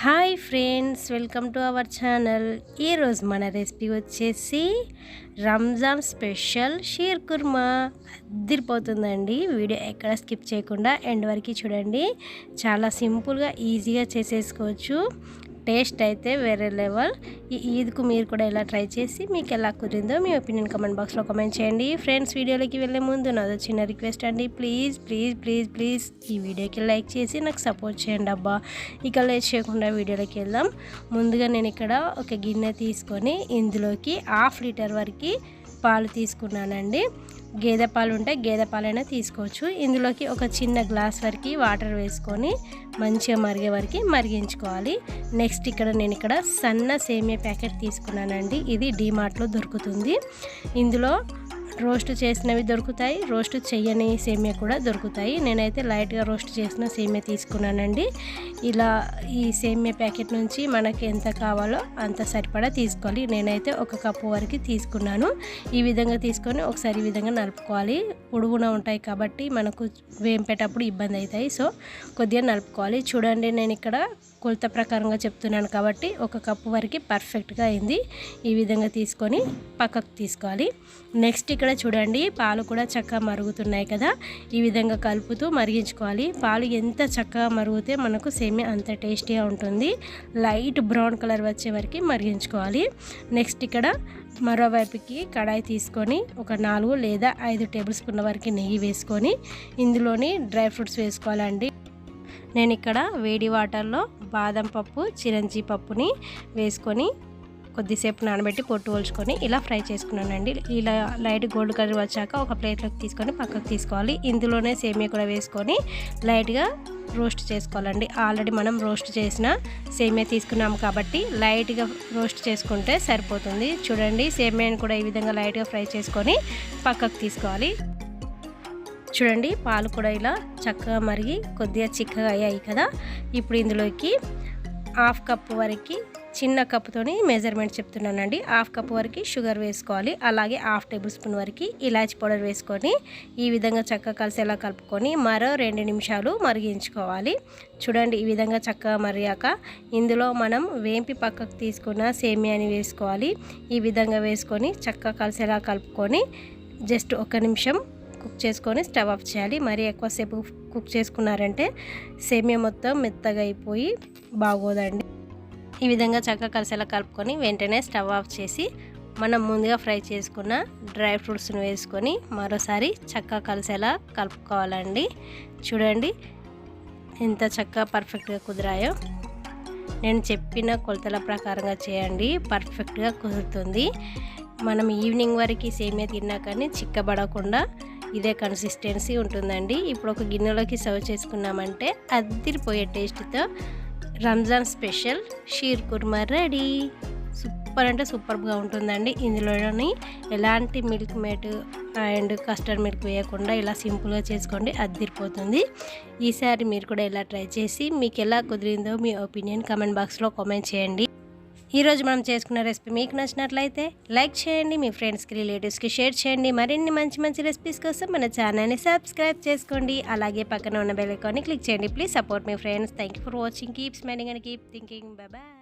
Hi friends welcome to our channel. ఈరోజు మన recipe వచ్చేసి రంజాన్ స్పెషల్ షీర్ కుర్మా. అద్దరిపోతుందండి వీడియో ఎక్కడ స్కిప్ చేయకుండా ఎండ్ వరకు చూడండి. చాలా సింపుల్గా ఈజీగా చేసేసుకోవచ్చు. టేస్ట్ అయితే వేరే లెవెల్. ఈ ఈద్కు మీరు కూడా ఇలా ట్రై చేసి మీకు ఎలా కుదిరిందో మీ ఒపీనియన్ కమెంట్ బాక్స్లో కమెంట్ చేయండి. ఫ్రెండ్స్ వీడియోలోకి వెళ్ళే ముందు నాదో చిన్న రిక్వెస్ట్ అండి. ప్లీజ్ ప్లీజ్ ప్లీజ్ ప్లీజ్ ఈ వీడియోకి లైక్ చేసి నాకు సపోర్ట్ చేయండి అబ్బా. ఇక లేట్ చేయకుండా వీడియోలోకి వెళ్దాం. ముందుగా నేను ఇక్కడ ఒక గిన్నె తీసుకొని ఇందులోకి హాఫ్ లీటర్ వరకు పాలు తీసుకున్నానండి. గేదె పాలు ఉంటే గేదె పాలైనా తీసుకోవచ్చు. ఇందులోకి ఒక చిన్న గ్లాస్ వరకు వాటర్ వేసుకొని మంచిగా మరిగే వరకు మరిగించుకోవాలి. నెక్స్ట్ ఇక్కడ నేను ఇక్కడ సన్న సేమియా ప్యాకెట్ తీసుకున్నానండి. ఇది డీమార్ట్లో దొరుకుతుంది. ఇందులో రోస్ట్ చేసినవి దొరుకుతాయి. రోస్ట్ చెయ్యని సేమియా కూడా దొరుకుతాయి. నేనైతే లైట్గా రోస్ట్ చేసిన సేమియా తీసుకున్నానండి. ఇలా ఈ సేమియా ప్యాకెట్ నుంచి మనకి ఎంత కావాలో అంత సరిపడా తీసుకోవాలి. నేనైతే ఒక కప్పు వరకు తీసుకున్నాను. ఈ విధంగా తీసుకొని ఒకసారి ఈ విధంగా నలుపుకోవాలి. పొడుగున ఉంటాయి కాబట్టి మనకు వేంపేటప్పుడు ఇబ్బంది అవుతాయి. సో కొద్దిగా నలుపుకోవాలి. చూడండి నేను ఇక్కడ కొలత ప్రకారంగా చెప్తున్నాను కాబట్టి ఒక కప్పు వరకు పర్ఫెక్ట్గా అయింది. ఈ విధంగా తీసుకొని పక్కకు తీసుకోవాలి. నెక్స్ట్ ఇక్కడ చూడండి పాలు కూడా చక్కగా మరుగుతున్నాయి కదా. ఈ విధంగా కలుపుతూ మరిగించుకోవాలి. పాలు ఎంత చక్కగా మరుగుతే మనకు సేమియా అంత టేస్టీగా ఉంటుంది. లైట్ బ్రౌన్ కలర్ వచ్చే వరకు మరిగించుకోవాలి. నెక్స్ట్ ఇక్కడ మరోవైపుకి కడాయి తీసుకొని ఒక నాలుగు లేదా ఐదు టేబుల్ స్పూన్ల వరకు నెయ్యి వేసుకొని ఇందులోని డ్రై ఫ్రూట్స్ వేసుకోవాలండి. నేను ఇక్కడ వేడి వాటర్లో బాదం పప్పు చిరంజీ పప్పుని వేసుకొని కొద్దిసేపు నానబెట్టి పొట్టు పోల్చుకొని ఇలా ఫ్రై చేసుకున్నానండి. ఇలా లైట్ గోల్డ్ కలర్ వచ్చాక ఒక ప్లేట్లోకి తీసుకొని పక్కకు తీసుకోవాలి. ఇందులోనే సేమియా కూడా వేసుకొని లైట్గా రోస్ట్ చేసుకోవాలండి. ఆల్రెడీ మనం రోస్ట్ చేసిన సేమియా తీసుకున్నాం కాబట్టి లైట్గా రోస్ట్ చేసుకుంటే సరిపోతుంది. చూడండి సేమియాని కూడా ఈ విధంగా లైట్గా ఫ్రై చేసుకొని పక్కకు తీసుకోవాలి. చూడండి పాలు కూడా ఇలా చక్కగా మరిగి కొద్దిగా చిక్కగా అయ్యాయి కదా. ఇప్పుడు ఇందులోకి హాఫ్ కప్ వరకు చిన్న కప్పుతోని మెజర్మెంట్ చెప్తున్నానండి. హాఫ్ కప్ వరకు షుగర్ వేసుకోవాలి. అలాగే హాఫ్ టేబుల్ స్పూన్ వరకు ఇలాచి పౌడర్ వేసుకొని ఈ విధంగా చక్కగా కలిసేలా కలుపుకొని మరో రెండు నిమిషాలు మరిగించుకోవాలి. చూడండి ఈ విధంగా చక్కగా మరిగాక ఇందులో మనం వేంపి పక్కకు తీసుకున్న సేమియాని వేసుకోవాలి. ఈ విధంగా వేసుకొని చక్కగా కలిసేలా కలుపుకొని జస్ట్ ఒక నిమిషం కుక్ చేసుకొని స్టవ్ ఆఫ్ చేయాలి. మరి ఎక్కువసేపు కుక్ చేసుకున్నారంటే సేమియా మొత్తం మెత్తగా అయిపోయి బాగోదండి. ఈ విధంగా చక్కగా కలిసేలా కలుపుకొని వెంటనే స్టవ్ ఆఫ్ చేసి మనం ముందుగా ఫ్రై చేసుకున్న డ్రై ఫ్రూట్స్ని వేసుకొని మరోసారి చక్కగా కలిసేలా కలుపుకోవాలండి. చూడండి ఎంత చక్కగా పర్ఫెక్ట్గా కుదిరాయో. నేను చెప్పిన కొలతల ప్రకారంగా చేయండి. పర్ఫెక్ట్గా కుదురుతుంది. మనం ఈవినింగ్ వరకు సేమియా తిన్నా కానీ చిక్కబడకుండా ఇదే కన్సిస్టెన్సీ ఉంటుందండి. ఇప్పుడు ఒక గిన్నెలోకి సర్వ్ చేసుకున్నామంటే అద్దిరిపోయే టేస్ట్తో Ramzan special sheer kurma ready. Super అంటే సూపర్గా ఉంటుందండి. ఇందులోని ఎలాంటి milk mate and custard milk వేయకుండా ఇలా సింపుల్గా చేసుకోండి అద్దిరిపోతుంది. ఈసారి మీరు కూడా ఇలా ట్రై చేసి మీకు ఎలా కుదిరిందో మీ ఒపీనియన్ కమెంట్ బాక్స్లో కామెంట్ చేయండి. ఈరోజు మనం చేసుకున్న రెసిపీ మీకు నచ్చినట్లయితే లైక్ చేయండి మీ ఫ్రెండ్స్కి రిలేటివ్స్కి షేర్ చేయండి. మరిన్ని మంచి మంచి రెసిపీస్ కోసం మన ఛానల్ని సబ్స్క్రైబ్ చేసుకోండి. అలాగే పక్కన ఉన్న బెల్ ఐకాన్ని క్లిక్ చేయండి. Please support me friends thank you for watching keep smiling and keep thinking bye